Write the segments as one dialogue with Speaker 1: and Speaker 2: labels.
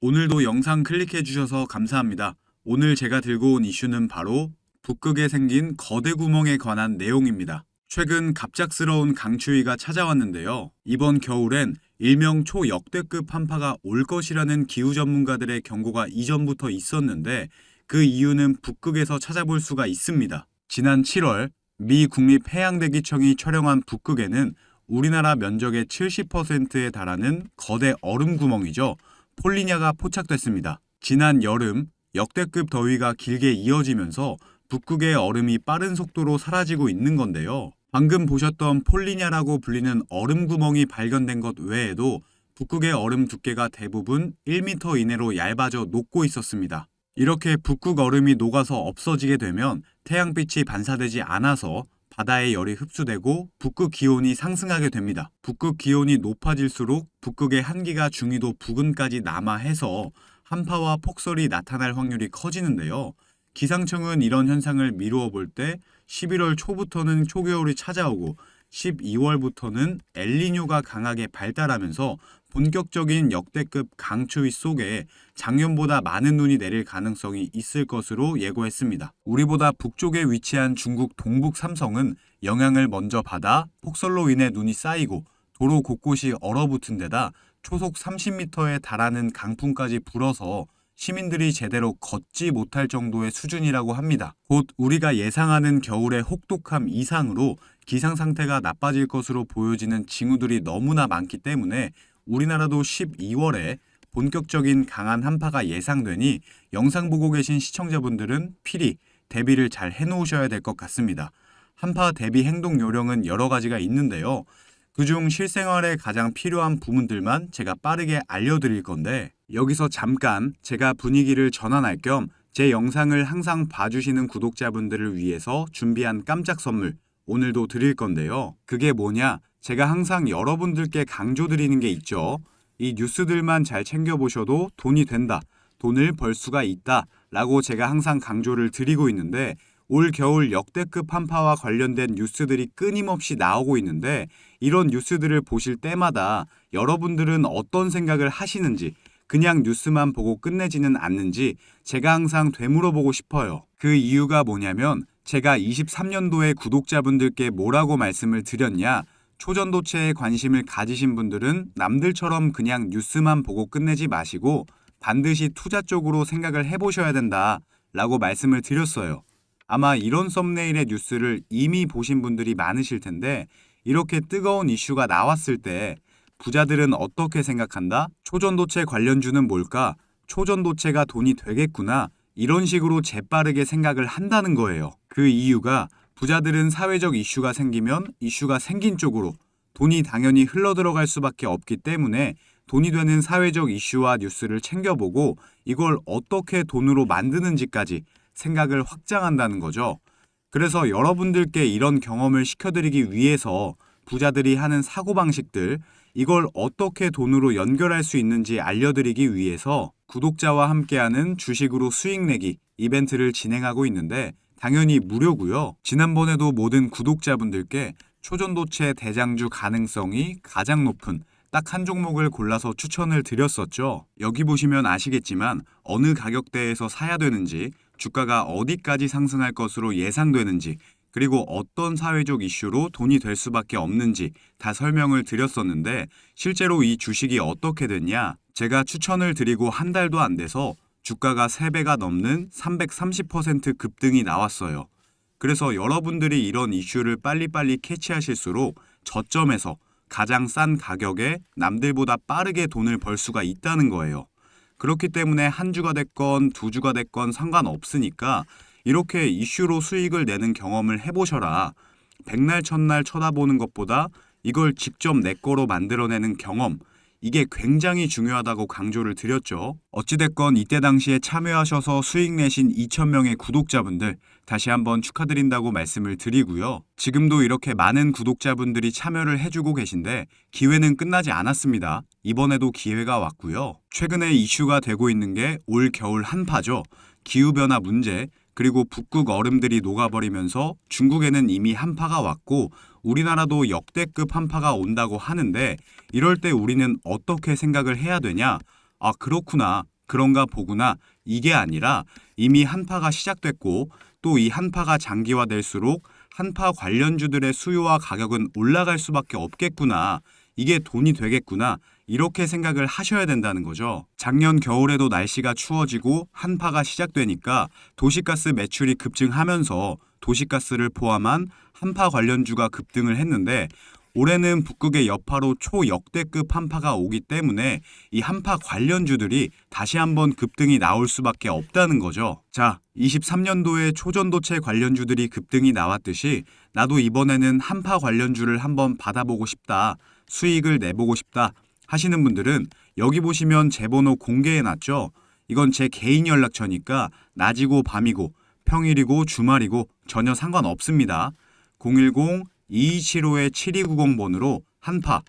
Speaker 1: 오늘도 영상 클릭해 주셔서 감사합니다. 오늘 제가 들고 온 이슈는 바로 북극에 생긴 거대 구멍에 관한 내용입니다. 최근 갑작스러운 강추위가 찾아왔는데요. 이번 겨울엔 일명 초역대급 한파가 올 것이라는 기후 전문가들의 경고가 이전부터 있었는데 그 이유는 북극에서 찾아볼 수가 있습니다. 지난 7월 미 국립해양대기청이 촬영한 북극에는 우리나라 면적의 70%에 달하는 거대 얼음 구멍이죠. 폴리냐가 포착됐습니다. 지난 여름 역대급 더위가 길게 이어지면서 북극의 얼음이 빠른 속도로 사라지고 있는 건데요. 방금 보셨던 폴리냐라고 불리는 얼음 구멍이 발견된 것 외에도 북극의 얼음 두께가 대부분 1m 이내로 얇아져 녹고 있었습니다. 이렇게 북극 얼음이 녹아서 없어지게 되면 태양빛이 반사되지 않아서 바다의 열이 흡수되고 북극 기온이 상승하게 됩니다. 북극 기온이 높아질수록 북극의 한기가 중위도 부근까지 남하해서 한파와 폭설이 나타날 확률이 커지는데요. 기상청은 이런 현상을 미루어 볼 때 11월 초부터는 초겨울이 찾아오고 12월부터는 엘니뇨가 강하게 발달하면서 본격적인 역대급 강추위 속에 작년보다 많은 눈이 내릴 가능성이 있을 것으로 예고했습니다. 우리보다 북쪽에 위치한 중국 동북 삼성은 영향을 먼저 받아 폭설로 인해 눈이 쌓이고 도로 곳곳이 얼어붙은 데다 초속 30m에 달하는 강풍까지 불어서 시민들이 제대로 걷지 못할 정도의 수준이라고 합니다. 곧 우리가 예상하는 겨울의 혹독함 이상으로 기상 상태가 나빠질 것으로 보여지는 징후들이 너무나 많기 때문에 우리나라도 12월에 본격적인 강한 한파가 예상되니 영상 보고 계신 시청자분들은 필히 대비를 잘 해놓으셔야 될 것 같습니다. 한파 대비 행동 요령은 여러 가지가 있는데요. 그중 실생활에 가장 필요한 부분들만 제가 빠르게 알려드릴 건데 여기서 잠깐 제가 분위기를 전환할 겸 제 영상을 항상 봐주시는 구독자분들을 위해서 준비한 깜짝 선물 오늘도 드릴 건데요. 그게 뭐냐? 제가 항상 여러분들께 강조드리는 게 있죠. 이 뉴스들만 잘 챙겨보셔도 돈이 된다. 돈을 벌 수가 있다. 라고 제가 항상 강조를 드리고 있는데 올 겨울 역대급 한파와 관련된 뉴스들이 끊임없이 나오고 있는데 이런 뉴스들을 보실 때마다 여러분들은 어떤 생각을 하시는지 그냥 뉴스만 보고 끝내지는 않는지 제가 항상 되물어보고 싶어요. 그 이유가 뭐냐면 제가 23년도에 구독자분들께 뭐라고 말씀을 드렸냐? 초전도체에 관심을 가지신 분들은 남들처럼 그냥 뉴스만 보고 끝내지 마시고 반드시 투자 쪽으로 생각을 해보셔야 된다. 라고 말씀을 드렸어요. 아마 이런 썸네일의 뉴스를 이미 보신 분들이 많으실 텐데 이렇게 뜨거운 이슈가 나왔을 때 부자들은 어떻게 생각한다? 초전도체 관련주는 뭘까? 초전도체가 돈이 되겠구나. 이런 식으로 재빠르게 생각을 한다는 거예요. 그 이유가 부자들은 사회적 이슈가 생기면 이슈가 생긴 쪽으로 돈이 당연히 흘러들어갈 수밖에 없기 때문에 돈이 되는 사회적 이슈와 뉴스를 챙겨보고 이걸 어떻게 돈으로 만드는지까지 생각을 확장한다는 거죠. 그래서 여러분들께 이런 경험을 시켜드리기 위해서 부자들이 하는 사고방식들, 이걸 어떻게 돈으로 연결할 수 있는지 알려드리기 위해서 구독자와 함께하는 주식으로 수익 내기 이벤트를 진행하고 있는데 당연히 무료고요. 지난번에도 모든 구독자분들께 초전도체 대장주 가능성이 가장 높은 딱 한 종목을 골라서 추천을 드렸었죠. 여기 보시면 아시겠지만 어느 가격대에서 사야 되는지, 주가가 어디까지 상승할 것으로 예상되는지, 그리고 어떤 사회적 이슈로 돈이 될 수밖에 없는지 다 설명을 드렸었는데 실제로 이 주식이 어떻게 됐냐? 제가 추천을 드리고 한 달도 안 돼서 주가가 3배가 넘는 330% 급등이 나왔어요. 그래서 여러분들이 이런 이슈를 빨리빨리 캐치하실수록 저점에서 가장 싼 가격에 남들보다 빠르게 돈을 벌 수가 있다는 거예요. 그렇기 때문에 한 주가 됐건 두 주가 됐건 상관없으니까 이렇게 이슈로 수익을 내는 경험을 해보셔라. 백날 첫날 쳐다보는 것보다 이걸 직접 내 거로 만들어내는 경험, 이게 굉장히 중요하다고 강조를 드렸죠. 어찌됐건 이때 당시에 참여하셔서 수익 내신 2,000명의 구독자분들 다시 한번 축하드린다고 말씀을 드리고요. 지금도 이렇게 많은 구독자분들이 참여를 해주고 계신데 기회는 끝나지 않았습니다. 이번에도 기회가 왔고요. 최근에 이슈가 되고 있는 게 올 겨울 한파죠. 기후변화 문제, 그리고 북극 얼음들이 녹아버리면서 중국에는 이미 한파가 왔고 우리나라도 역대급 한파가 온다고 하는데 이럴 때 우리는 어떻게 생각을 해야 되냐? 아, 그렇구나. 그런가 보구나. 이게 아니라 이미 한파가 시작됐고 또 이 한파가 장기화될수록 한파 관련주들의 수요와 가격은 올라갈 수밖에 없겠구나. 이게 돈이 되겠구나. 이렇게 생각을 하셔야 된다는 거죠. 작년 겨울에도 날씨가 추워지고 한파가 시작되니까 도시가스 매출이 급증하면서 도시가스를 포함한 한파 관련주가 급등을 했는데 올해는 북극의 여파로 초역대급 한파가 오기 때문에 이 한파 관련주들이 다시 한번 급등이 나올 수밖에 없다는 거죠. 자, 23년도에 초전도체 관련주들이 급등이 나왔듯이 나도 이번에는 한파 관련주를 한번 받아보고 싶다. 수익을 내보고 싶다. 하시는 분들은 여기 보시면 제 번호 공개해 놨죠. 이건 제 개인 연락처니까 낮이고 밤이고 평일이고 주말이고 전혀 상관없습니다. 010-2275-7290번으로 한파,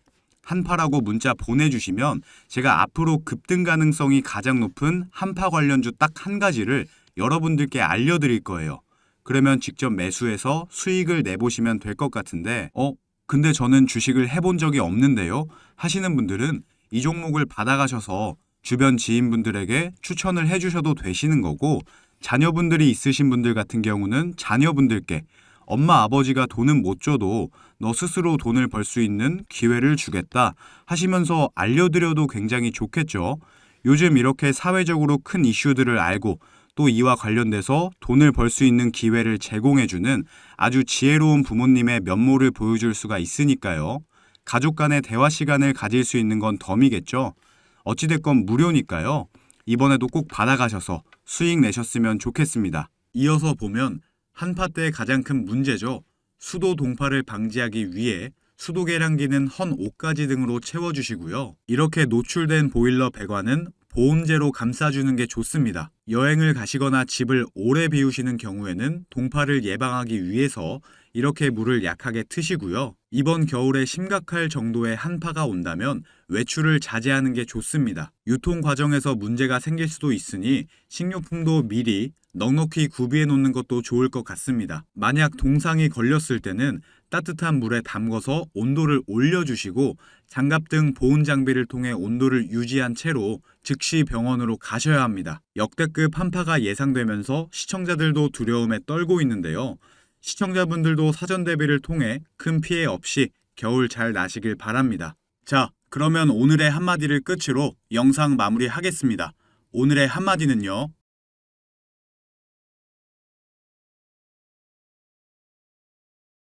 Speaker 1: 한파라고 문자 보내주시면 제가 앞으로 급등 가능성이 가장 높은 한파 관련주 딱 한 가지를 여러분들께 알려드릴 거예요. 그러면 직접 매수해서 수익을 내보시면 될 것 같은데, 어? 근데 저는 주식을 해본 적이 없는데요? 하시는 분들은 이 종목을 받아가셔서 주변 지인분들에게 추천을 해주셔도 되시는 거고, 자녀분들이 있으신 분들 같은 경우는 자녀분들께 엄마 아버지가 돈은 못 줘도 너 스스로 돈을 벌 수 있는 기회를 주겠다 하시면서 알려드려도 굉장히 좋겠죠. 요즘 이렇게 사회적으로 큰 이슈들을 알고 또 이와 관련돼서 돈을 벌 수 있는 기회를 제공해주는 아주 지혜로운 부모님의 면모를 보여줄 수가 있으니까요. 가족 간의 대화 시간을 가질 수 있는 건 덤이겠죠. 어찌됐건 무료니까요. 이번에도 꼭 받아가셔서 수익 내셨으면 좋겠습니다. 이어서 보면 한파 때 가장 큰 문제죠. 수도 동파를 방지하기 위해 수도 계량기는 헌 5가지 등으로 채워주시고요. 이렇게 노출된 보일러 배관은 보온재로 감싸주는 게 좋습니다. 여행을 가시거나 집을 오래 비우시는 경우에는 동파를 예방하기 위해서 이렇게 물을 약하게 트시고요. 이번 겨울에 심각할 정도의 한파가 온다면 외출을 자제하는 게 좋습니다. 유통 과정에서 문제가 생길 수도 있으니 식료품도 미리 넉넉히 구비해 놓는 것도 좋을 것 같습니다. 만약 동상이 걸렸을 때는 따뜻한 물에 담궈서 온도를 올려주시고 장갑 등 보온 장비를 통해 온도를 유지한 채로 즉시 병원으로 가셔야 합니다. 역대급 한파가 예상되면서 시청자들도 두려움에 떨고 있는데요. 시청자분들도 사전 대비를 통해 큰 피해 없이 겨울 잘 나시길 바랍니다. 자, 그러면 오늘의 한마디를 끝으로 영상 마무리하겠습니다. 오늘의 한마디는요.